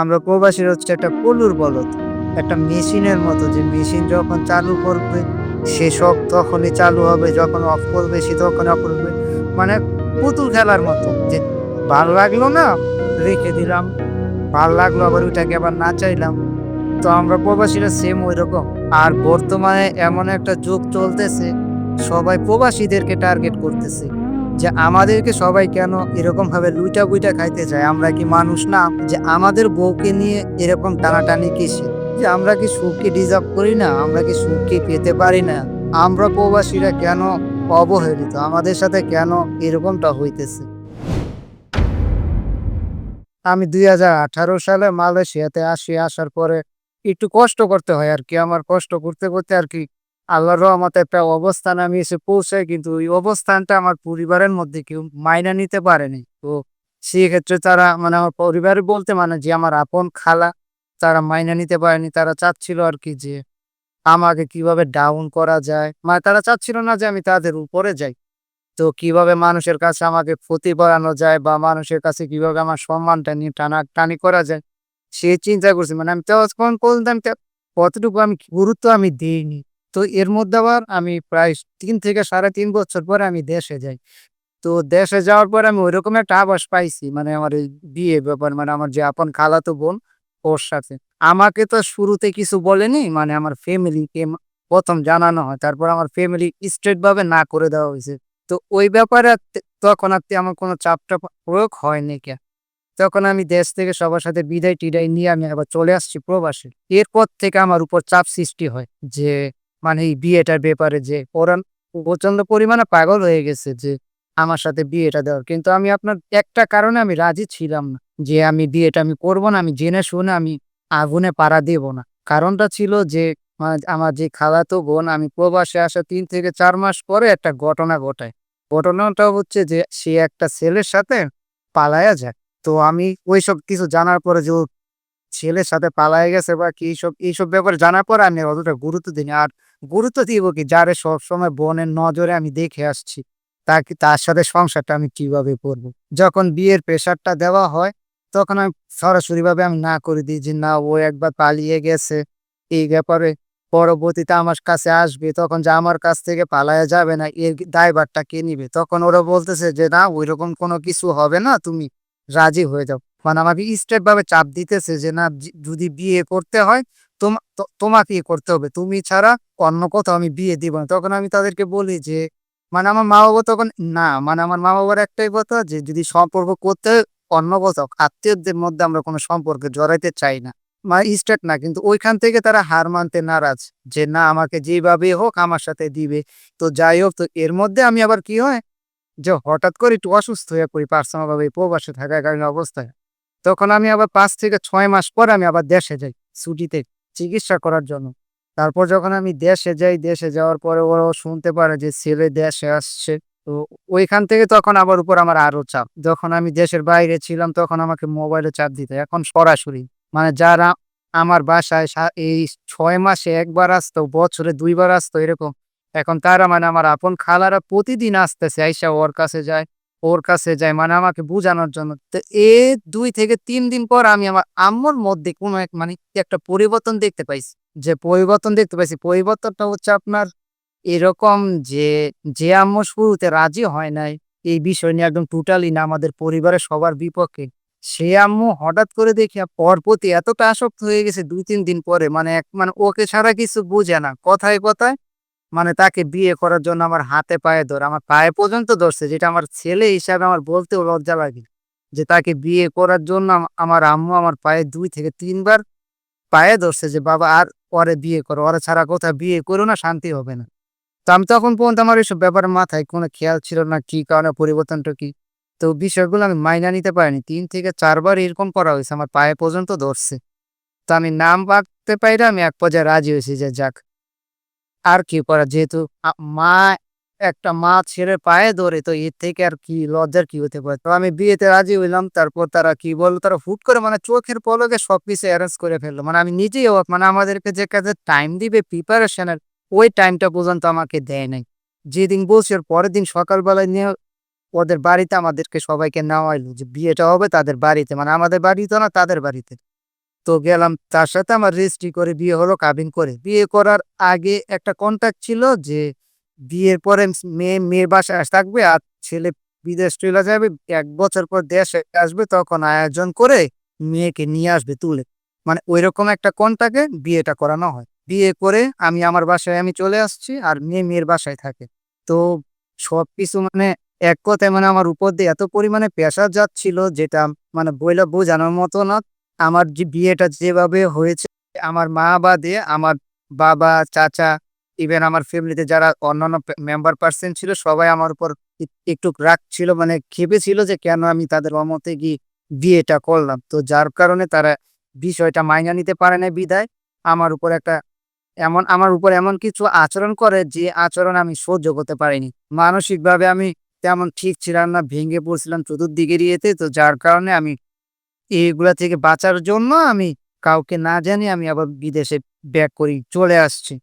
আমরা প্রবাসীর হচ্ছে একটা পলুর বলদ, একটা মেশিনের মতো। যে মেশিন যখন চালু করবে, সে সব তখনই চালু হবে, যখন অফ করবে, সে তখন অফ করবে। মানে পুতুল খেলার মতো। যে ভালো লাগল না, রেখে দিলাম। ভালো লাগল আবার ওইটাকে আবার না চাইলাম। তো আমরা প্রবাসীরা সেম ওই রকম আর বর্তমানে এমন একটা যুগ চলতেছে, সবাই প্রবাসীদেরকে টার্গেট করতেছে। যে আমাদেরকে সবাই কেন এরকম ভাবে লুইটা বুইটা খাইতে চায়? আমরা কি মানুষ না? যে আমাদের বউকে নিয়ে এরকম টানাটানি কিসে? যে আমরা কি সুখকে ডিজার্ভ করি না? আমরা কি সুখকে পেতে পারি না? আমরা প্রবাসীরা কেন অবহেলিত? আমাদের সাথে কেন এরকমটা হইতেছে? আমি দুই হাজার আঠারো সালে মালয়েশিয়াতে আসি, আসার পরে একটু কষ্ট করতে হয় আর কি। আমার কষ্ট করতে করতে আর কি আল্লাহর রহমতে একটা অবস্থান আমি এসে পৌঁছাই, কিন্তু ওই অবস্থানটা আমার পরিবারের মধ্যে কেউ মাইনা নিতে পারেনি। তো সেক্ষেত্রে তারা মানে আমার পরিবার বলতে মানে যে আমার আপন খালা, তারা মাইনা নিতে পারেনি। তারা চাচ্ছিল আর কি যে আমাকে কীভাবে ডাউন করা যায়। মানে তারা চাচ্ছিল না যে আমি তাদের উপরে যাই। তো কীভাবে মানুষের কাছে আমাকে ক্ষতি বাড়ানো যায় বা মানুষের কাছে কীভাবে আমার সম্মানটা নিয়ে টানা, টানি করা যায়, সে চিন্তা করছি। মানে আমি তখন বলতাম কতটুকু আমি গুরুত্ব আমি দিইনি। তো এর মধ্যে আবার আমি প্রায় তিন থেকে সাড়ে তিন বছর পরে আমি দেশে যাই। তো দেশে যাওয়ার পর আমি ওইরকম একটা আবাস পাইছি মানে আমার বিয়ে ব্যাপার মানে আমার যে আপন খালাতো বোন, ওর সাথে। আমাকে তো শুরুতে কিছু বলেনি মানে আমার ফ্যামিলিকে প্রথম জানানো হয়, তারপর আমার ফ্যামিলি স্ট্রেট ভাবে না করে দেওয়া হয়েছে। তো ওই ব্যাপারে তখন আর আমার কোনো চাপটা প্রয়োগ হয়নি কে। তখন আমি দেশ থেকে সবার সাথে বিদায় টিদায় নিয়ে আমি আবার চলে আসছি প্রবাসে। এরপর থেকে আমার উপর চাপ সৃষ্টি হয় যে মানে এই বিয়েটার ব্যাপারে যে ওরা প্রচণ্ড পরিমাণে পাগল হয়ে গেছে যে আমার সাথে বিয়েটা দেওয়ার। কিন্তু আমি আপনার একটা কারণে আমি রাজি ছিলাম না যে আমি বিয়েটা আমি করব না, আমি জেনে শুনে আমি আগুনে পাড়া দেব না। কারণটা ছিল যে আমার যে খালাতো বোন, আমি প্রবাসে আসা তিন থেকে চার মাস পরে একটা ঘটনা ঘটায়। ঘটনাটা হচ্ছে যে সে একটা ছেলের সাথে পালায়া যায়। তো আমি ওইসব কিছু জানার পরে যে ছেলের সাথে পালায় গেছে বা কি এইসব এইসব ব্যাপারে জানার পরে আমি অতটা গুরুত্ব দিই আর গুরুত্ব দিব কি? যারে সবসময় বোনের নজরে আমি দেখে আসছি, তাকে, তার সাথে সংসারটা আমি কীভাবে করব? যখন বিয়ের প্রেশারটা দেওয়া হয়, তখন আমি সরাসরি ভাবে আমি না করে দিই যে, না, ও একবার পালিয়ে গেছে, এই ব্যাপারে পরবর্তীতে আমার কাছে আসবে, তখন যে আমার কাছ থেকে পালায়া যাবে না, এর দায়ভারটা কে নিবে? তখন ওরা বলতেছে যে, না, ওইরকম কোনো কিছু হবে না, তুমি রাজি হয়ে যাও। মানে আমাকে স্টেট ভাবে চাপ দিতেছে যে, না যদি বিয়ে করতে হয় তোমাকে করতে হবে। তুমি ছাড়া অন্য কোথাও আমি বিয়ে দিব না। তখন আমি তাদেরকে বলি যে মানে আমার মা বাবা তখন, না মানে আমার মা বাবার একটাই কথা যে, যদি সম্পর্ক করতে অন্য কোথাও, আত্মীয়দের মধ্যে আমরা কোনো সম্পর্কে জড়াইতে চাই না। মানে স্টেট না, কিন্তু ওইখান থেকে তারা হার মানতে নারাজ যে, না, আমাকে যেভাবে হোক আমার সাথে দিবে। তো যাই হোক, তো এর মধ্যে আমি আবার কি হয়, যে হঠাৎ করে একটু অসুস্থ হয়ে পড়ি পার্সোনাল ভাবে এই প্রবাসে থাকাকালীন অবস্থায়। তখন আমি আবার পাঁচ থেকে ছয় মাস পর আমি আবার দেশে যাই, ছুটিতে। চিকিৎসা করার জন্য। তারপর যখন আমি দেশে যাই, দেশে যাওয়ার পরে ওরাও শুনতে পারে যে ছেলে দেশে আসছে। তো ওইখান থেকে তখন আবার উপর আমার আরও চাপ। যখন আমি দেশের বাইরে ছিলাম, তখন আমাকে মোবাইলে চাপ দিতে। এখন সরাসরি। মানে যারা আমার বাসায় এই ছয় মাসে একবার আসতো, বছরে দুইবার আসতো এরকম। এখন তারা মানে আমার আপন খালারা প্রতিদিন আসতেছে, আইসা ওর কাছে যায়। ওর কাছে যায় মানে আমাকে বোঝানোর জন্য। তো এ দুই থেকে তিন দিন পর আমি আমার আম্মুর মধ্যে কোনো এক মানে একটা পরিবর্তন দেখতে পাইছি। যে পরিবর্তন দেখতে পাইছি, পরিবর্তনটা হচ্ছে আপনার এরকম যে যে আম্মু শুরুতে রাজি হয় নাই, এই বিষয় নিয়ে একদম টোটালি না আমাদের পরিবারের সবার বিপক্ষে, সে আম্মু হঠাৎ করে দেখি পর প্রতি এতটা আসক্ত হয়ে গেছে দুই, তিন দিন পরে মানে এক মানে ওকে ছাড়া কিছু বোঝে না, কথায় কথায় মানে তাকে বিয়ে করার জন্য আমার হাতে পায়ে ধরে, আমার পায়ে পর্যন্ত ধরছে, যেটা আমার ছেলে হিসাবে আমার বলতেও লজ্জা লাগে। যে তাকে বিয়ে করার জন্য আমার আম্মু আমার পায়ে দুই থেকে তিনবার পায়ে ধরছে যে, বাবা, আর পরে বিয়ে করো, ওরা ছাড়া কোথাও বিয়ে করো না, শান্তি হবে না। তো আমি তখন পর্যন্ত আমার এইসব ব্যাপারে মাথায় কোনো খেয়াল ছিল না, কি কারণে, পরিবর্তনটা কি? তো বিষয়গুলো আমি মাইনা নিতে পারিনি। তিন থেকে চারবার এরকম করা হয়েছে, আমার পায়ে পর্যন্ত ধরছে। তো আমি নাম বাঁকতে পাইরা আমি এক পর্যায়ে রাজি হয়েছি যে, যাক আর কি করা? যেহেতু মা, একটা মা ছেড়ে পায়ে ধরে, তো এর থেকে আর কি লজ্জার কি হতে পারে? তো আমি বিয়েতে রাজি হইলাম, তারপর তারা কি বলল? তারা হুট করে মানে চোখের পলকে সবকিছু অ্যারেঞ্জ করে ফেলল। মানে আমি নিজেই অবাক মানে আমাদেরকে যে কাজে টাইম দিবে প্রিপারেশনের ওই টাইমটা পর্যন্ত আমাকে দেয় নাই। যেদিন বলছি ওর পরের দিন সকালবেলায় নিয়ে ওদের বাড়িতে আমাদেরকে সবাইকে নেওয়া হইল যে বিয়েটা হবে তাদের বাড়িতে। মানে আমাদের বাড়িতে না, তাদের বাড়িতে। তো গেলাম, তার সাথে আমার রেজিস্ট্রি করে বিয়ে হলো, কাবিন করে। বিয়ে করার আগে একটা কন্ট্যাক্ট ছিল যে, বিয়ের পরে মেয়ে, মেয়ের বাসায় থাকবে আর ছেলে বিদেশ চলে যাবে, এক বছর পর দেশে আসবে, তখন আয়োজন করে মেয়েকে নিয়ে আসবে তুলে। মানে ওইরকম একটা কন্টাকে বিয়েটা করানো হয়। বিয়ে করে আমি আমার বাসায় আমি চলে আসছি আর মেয়ে মেয়ের বাসায় থাকে। তো সব কিছু মানে এক কথায় মানে আমার উপর দিয়ে এত পরিমাণে পেশা যাচ্ছিল যেটা মানে বইলা বোঝানোর মতো না। আমার যে বিয়েটা যেভাবে হয়েছে, আমার মা বাদে আমার বাবা, চাচা ইভেন আমার ফ্যামিলিতে যারা অন্যান্য মেম্বার পার্সন ছিল, সবাই আমার উপর একটু রাগ ছিল মানে খেপে ছিল যে কেন আমি তাদের অমতে গিয়ে বিয়েটা করলাম। তো যার কারণে তারা বিষয়টা মাইনা নিতে পারে না বিদায়। আমার উপর একটা এমন, আমার উপর এমন কিছু আচরণ করে যে আচরণ আমি সহ্য করতে পারিনি। মানসিকভাবে আমি তেমন ঠিক ছিলাম না, ভেঙে পড়ছিলাম চতুর্দিকের ইয়েতে, তো যার কারণে আমি এইগুলা থেকে বাঁচার জন্য আমি কাউকে না জানি আমি আবার বিদেশে ব্যাক করি চলে আসছি।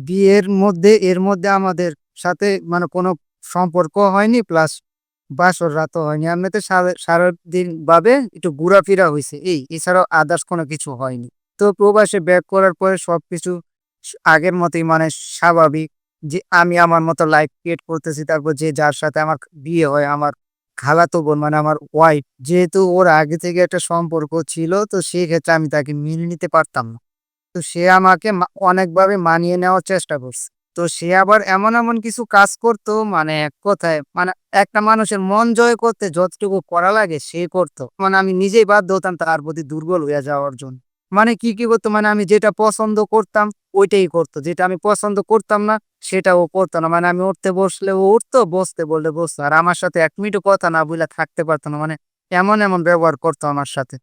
বিয়ের মধ্যে, এর মধ্যে আমাদের সাথে মানে কোনো সম্পর্ক হয়নি, প্লাস বাসর রাতও হয়নি। এমনিতে সারা- সারাদিন ভাবে একটু ঘোরাফেরা হয়েছে। এই, এছাড়াও আদার্স কোনো কিছু হয়নি। তো প্রবাসে ব্যাক করার পরে সবকিছু স- আগের মতোই মানে স্বাভাবিক যে আমি আমার মতো লাইফ ক্রিয়েট করতেছি, তারপর যে যার সাথে আমার বিয়ে হয়, আমার খালাতো বোন মানে আমার ওয়াইফ যেহেতু ওর আগে থেকে একটা সম্পর্ক ছিল, তো সেক্ষেত্রে আমি তাকে মেনে নিতে পারতাম না। তো সে আমাকে অনেকভাবে মানিয়ে নেওয়ার চেষ্টা করছে। তো সে আবার এমন এমন কিছু কাজ করতো মানে এক কথায় মানে একটা মানুষের মন জয় করতে যতটুকু করা লাগে সে করতো। মানে আমি নিজেই বাধ্য হতাম তার প্রতি দুর্বল হয়ে যাওয়ার জন্য। মানে কি কি করতো? মানে আমি যেটা পছন্দ করতাম, ওইটাই করতো। যেটা আমি পছন্দ করতাম না সেটা ও করতো না। মানে আমি উঠতে বসলে ও উঠতো, বসতে বললে বসতো। আর আমার সাথে এক মিনিটও কথা না বলে থাকতে পারতো না। মানে এমন এমন ব্যবহার করতো আমার সাথে।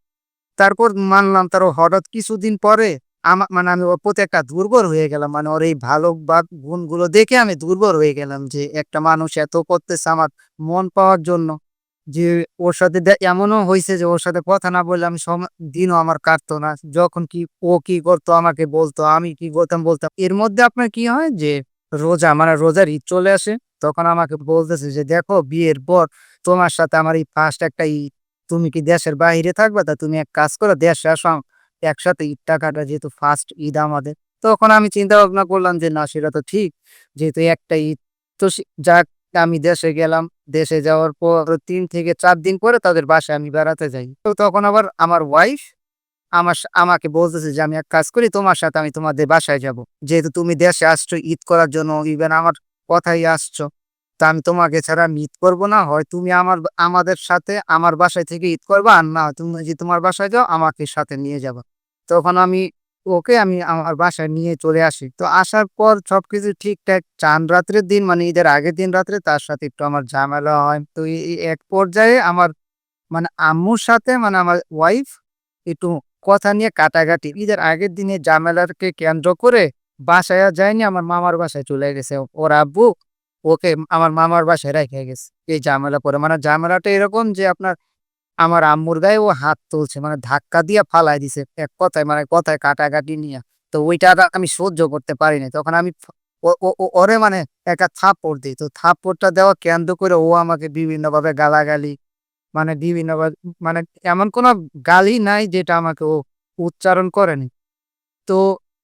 তারপর মানলাম তার হঠাৎ কিছুদিন পরে আমার মানে আমি ওর প্রতি একটা দুর্বল হয়ে গেলাম। মানে ওর এই ভালো বা গুণগুলো দেখে আমি দুর্বল হয়ে গেলাম যে একটা মানুষ এত করতেছে আমার মন পাওয়ার জন্য। যে ওর সাথে এমনও হয়েছে যে ওর সাথে কথা না বললে আমি দিনও আমার কাটতো না। যখন কি ও কি করতো, আমাকে বলতো, আমি কি করতাম, বলতাম। এর মধ্যে আপনার কি হয় যে রোজা মানে রোজার ঈদ চলে আসে, তখন আমাকে বলতেছে যে, দেখো, বিয়ের পর তোমার সাথে আমার এই ফার্স্ট একটা ঈদ। তুমি কি দেশের বাইরে থাকবে? তা তুমি এক কাজ করো, দেশে আসো একসাথে ঈদ টাকাটা যেহেতু ফার্স্ট ঈদ আমাদের। তখন আমি চিন্তা ভাবনা করলাম যে, না, সেটা তো ঠিক। যেহেতু একটা ঈদ, তো যাক আমি দেশে গেলাম, দেশে যাওয়ার পর তিন থেকে চার দিন পরে তাদের বাসায় আমি বেড়াতে যাই। তো তখন আবার আমার ওয়াইফ আমার আমাকে বলতেছে যে, আমি এক কাজ করি, তোমার সাথে আমি তোমাদের বাসায় যাব। যেহেতু তুমি দেশে আসছো, ঈদ করার জন্য ইভেন আমার কথাই আসছো, তা আমি তোমাকে ছাড়া আমি ঈদ করব না। হয় তুমি আমার আমাদের সাথে আমার বাসায় থেকে ঈদ করবা, আর না তুমি যদি তোমার বাসায় যাও, আমাকে সাথে নিয়ে যাবা। তখন আমি ওকে আমি আমার বাসায় নিয়ে চলে আসি। তো আসার পর সবকিছু ঠিকঠাক, চান রাত্রের দিন মানে ঈদের আগের দিন রাত্রে তার সাথে একটু আমার ঝামেলা হয়। তো এক পর্যায়ে আমার মানে আম্মুর সাথে মানে আমার ওয়াইফ একটু কথা নিয়ে কাটাকাটি। ঈদের আগের দিনে ঝামেলাকে কেন্দ্র করে বাসায় যায়নি, আমার মামার বাসায় চলে গেছে। ওর আব্বু ওকে আমার মামার বাসায় রেখে গেছে। এই ঝামেলা পরে মানে ঝামেলাটা এরকম যে আপনার আমার আম্মুর গায়ে ও হাত তুলছে মানে ধাক্কা দিয়ে ফালাই দিছে, এক কথায় মানে কথায় কাটাকাটি নিয়ে। তো ওইটা আমি সহ্য করতে পারিনি তখন আমি ওরে মানে একটা থাপ্পড় দিই। তো থাপ্পড়টা দেওয়া কেন্দ্র করে ও আমাকে বিভিন্নভাবে গালাগালি মানে বিভিন্নভাবে মানে এমন কোনো গালি নাই যেটা আমাকে ও উচ্চারণ করেনি। তো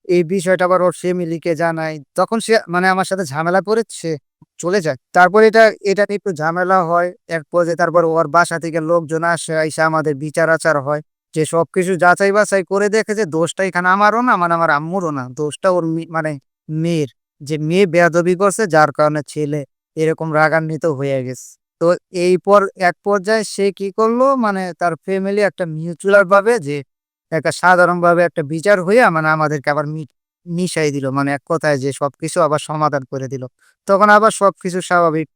এই বিষয়টা আবার ওর ফ্যামিলিকে জানাই। তখন সে মানে আমার সাথে ঝামেলা করে সে চলে যায়। তারপর এটা এটা নিয়ে একটু ঝামেলা হয়। এরপর যে তারপর ওর বাসা থেকে লোকজন আসে, এসে আমাদের বিচার আচার হয়। যে সবকিছু যাচাই বাছাই করে দেখে যে দোষটা এখানে আমারও না মানে আমার আম্মুরও না। দোষটা ওর মানে মেয়ের। যে মেয়ে বেয়াদবি করছে, যার কারণে ছেলে এরকম রাগান্বিত হয়ে গেছে। তো এই পর, এক পর্যায়ে সে কি করল মানে তার ফ্যামিলি একটা মিউচুয়াল ভাবে যে একটা সাধারণ ভাবে একটা বিচার হয়ে মানে আমাদেরকে আবার মিশাই দিল। মানে এক কথায় যে সবকিছু আবার সমাধান করে দিল। তখন আবার সবকিছু স্বাভাবিক।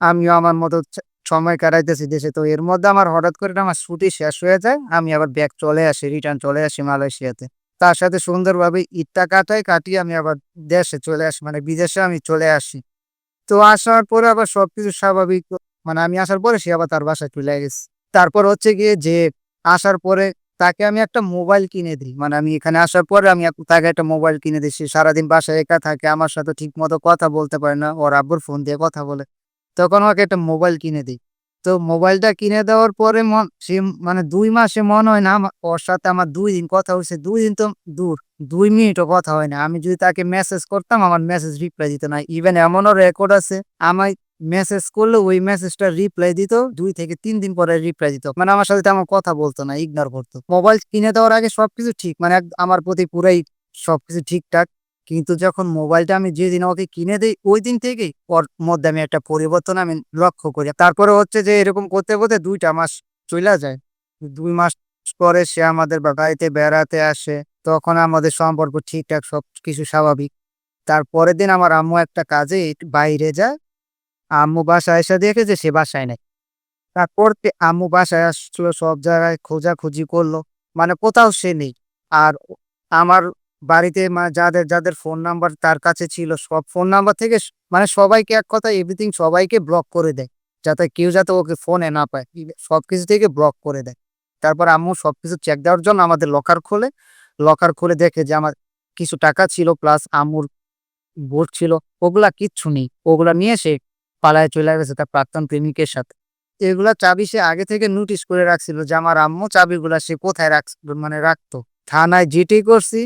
আমিও আমার মতো সময় কাটাইতেছি দেশে। তো এর মধ্যে আমার হঠাৎ করে আমার ছুটি শেষ হয়ে যায়। আমি আবার ব্যাগ চলে আসি রিটার্ন চলে আসি মালয়েশিয়াতে। তার সাথে সুন্দরভাবে ঈদটা কাটাই কাটিয়ে আমি আবার দেশে চলে আসি মানে বিদেশে আমি চলে আসি। তো আসার পরে আবার সবকিছু স্বাভাবিক। মানে আমি আসার পরে সে আবার তার বাসায় চলে গেছে। তারপর হচ্ছে গিয়ে যে আসার পরে তাকে আমি একটা মোবাইল কিনে দিই। মানে আমি এখানে আসার পরে আমি তাকে একটা মোবাইল কিনে দিই। সে সারাদিন বাসায় একা থাকে, আমার সাথে ঠিক মতো কথা বলতে পারে না। ওর আব্বুর ফোন দিয়ে কথা বলে। তখন ওকে একটা মোবাইল কিনে দিই। তো মোবাইলটা কিনে দেওয়ার পরে মন সে মানে দুই মাসে মনে হয় না ওর সাথে আমার দুই দিন কথা হইছে। ২ দিন তো দূর, দুই মিনিটও কথা হয় না। আমি যদি তাকে মেসেজ করতাম আমার মেসেজ রিপ্লাই দিত না। ইভেন এমনও রেকর্ড আছে আমায় মেসেজ করলে ওই মেসেজটা রিপ্লাই দিত দুই থেকে তিন দিন পরে রিপ্লাই দিত। মানে আমার সাথে তেমন কথা বলতো না, ইগনোর করতো মোবাইল কিনে দেওয়ার আগে সবকিছু ঠিক মানে আমার প্রতি পুরাই সবকিছু ঠিকঠাক। কিন্তু যখন মোবাইলটা আমি যেদিন ওকে কিনে দিই ওই দিন থেকেই ওর মধ্যে আমি একটা পরিবর্তন আমি লক্ষ্য করি। তারপরে হচ্ছে যে এরকম করতে, করতে দুইটা মাস চলে যায়। দুই মাস পরে সে আমাদের বাড়িতে বেড়াতে আসে। তখন আমাদের সম্পর্ক ঠিকঠাক সব কিছু স্বাভাবিক। তারপরের দিন আমার আম্মু একটা কাজে বাইরে যায়। আম্মু বাসায় এসে দেখে যে সে বাসায় নাই। তারপর আম্মু বাসায় আসলো সব জায়গায় খোঁজাখুঁজি করল মানে কোথাও সে নেই। আর আমার বাড়িতে যাদের, যাদের ফোন নাম্বার তার কাছে ছিল সব ফোন নাম্বার থেকে মানে সবাইকে এক কথায় এভরিথিং সবাইকে ব্লক করে দেয়। যাতে কেউ যাতে ওকে ফোনে না পায়। ইভে সবকিছু থেকে ব্লক করে দেয়। তারপর আম্মু সবকিছু চেক দেওয়ার জন্য আমাদের লকার খোলে। লকার খুলে দেখে যে আমার কিছু টাকা ছিল প্লাস আম্মুর বুট ছিল। ওগুলা কিচ্ছু নেই। ওগুলা নিয়ে সে পালায় চলে গেছে তার প্রাক্তন প্রেমিকের সাথে। এগুলা চাবি সে আগে থেকে নোটিশ করে রাখছিল যে আমার আম্মু চাবিগুলা সে কোথায় রাখছ মানে রাখতো। থানায় জিডি করছি।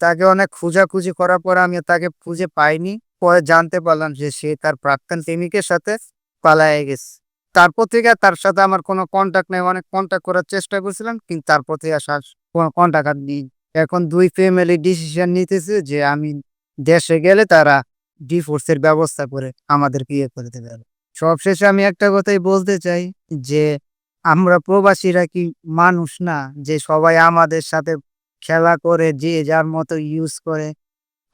তাকে অনেক খোঁজাখুঁজি করার পরে আমি তাকে খুঁজে পাইনি। পরে জানতে পারলাম যে সে তার প্রাক্তন প্রেমিকের সাথে পালায়ে গেছে। তারপর থেকে তার সাথে আমার কোনো কনট্যাক্ট নাই। অনেক কন্ট্যাক্ট করার চেষ্টা করছিলাম, কিন্তু তারপর থেকে আর সাস কোনো কনট্যাক্ট আর নেই। এখন দুই ফ্যামিলি ডিসিশন নিতেছে যে আমি দেশে গেলে তারা ডিভোর্স এর ব্যবস্থা করে আমাদের বিয়ে করে দেবে। সবশেষে আমি একটা কথাই বলতে চাই যে আমরা প্রবাসীরা কি মানুষ না? যে সবাই আমাদের সাথে খেলা করে যে যার মতো ইউজ করে।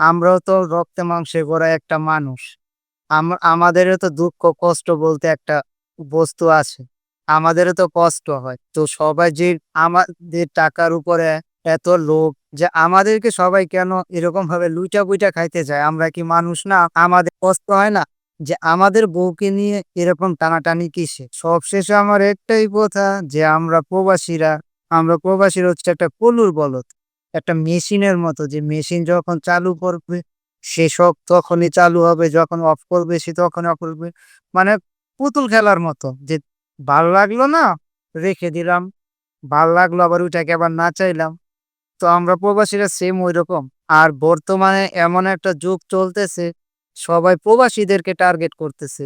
আমরাও তো রক্তে মাংসে গড়া একটা মানুষ। আম আমাদেরও তো দুঃখ কষ্ট বলতে একটা বস্তু আছে। আমাদেরও তো কষ্ট হয়। তো সবাই যে আমাদের টাকার উপরে এত লোভ যে আমাদেরকে সবাই কেন এরকম ভাবে লুইটা বুইটা খাইতে চায়? আমরা কি মানুষ না? আমাদের কষ্ট হয় না? যে আমাদের বউকে নিয়ে এরকম টানাটানি কিসের? সবশেষে আমার একটাই কথা যে আমরা প্রবাসীরা, আমরা প্রবাসীরা হচ্ছে একটা কলুর বলদ। একটা মেশিনের মতো যে মেশিন যখন চালু করবে সে সব তখনই চালু হবে, যখন অফ করবে সে তখনই অফ করবে। মানে পুতুল খেলার মতো যে ভালো লাগল না? রেখে দিলাম। ভালো লাগল আবার ওইটাকে আবার না চাইলাম তো আমরা প্রবাসীরা সেম ঐরকম। আর বর্তমানে এমন একটা যুগ চলতেছে সবাই প্রবাসীদেরকে টার্গেট করতেছে।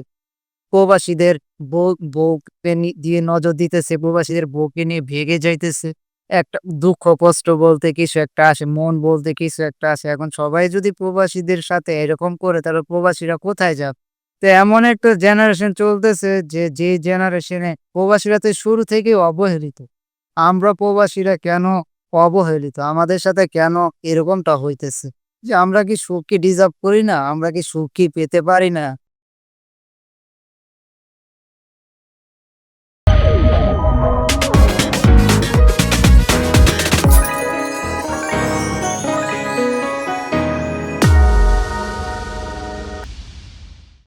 প্রবাসীদের বউ বউকে দিয়ে নজর দিতেছে। প্রবাসীদের বউকে নিয়ে ভেগে যাইতেছে। একটা দুঃখ কষ্ট বলতে কিছু একটা আসে, মন বলতে কিছু একটা আসে। এখন সবাই যদি প্রবাসীদের সাথে এরকম করে তাহলে প্রবাসীরা কোথায় যাবে? তো এমন একটা জেনারেশন চলতেছে যে, যে জেনারেশনে প্রবাসীরা তো শুরু থেকেই অবহেলিত। আমরা প্রবাসীরা কেন অবহেলিত? আমাদের সাথে কেন এরকমটা হইতেছে? যে আমরা কি সুখ কি ডিজার্ভ করি না? আমরা কি সুখ কি পেতে পারি না?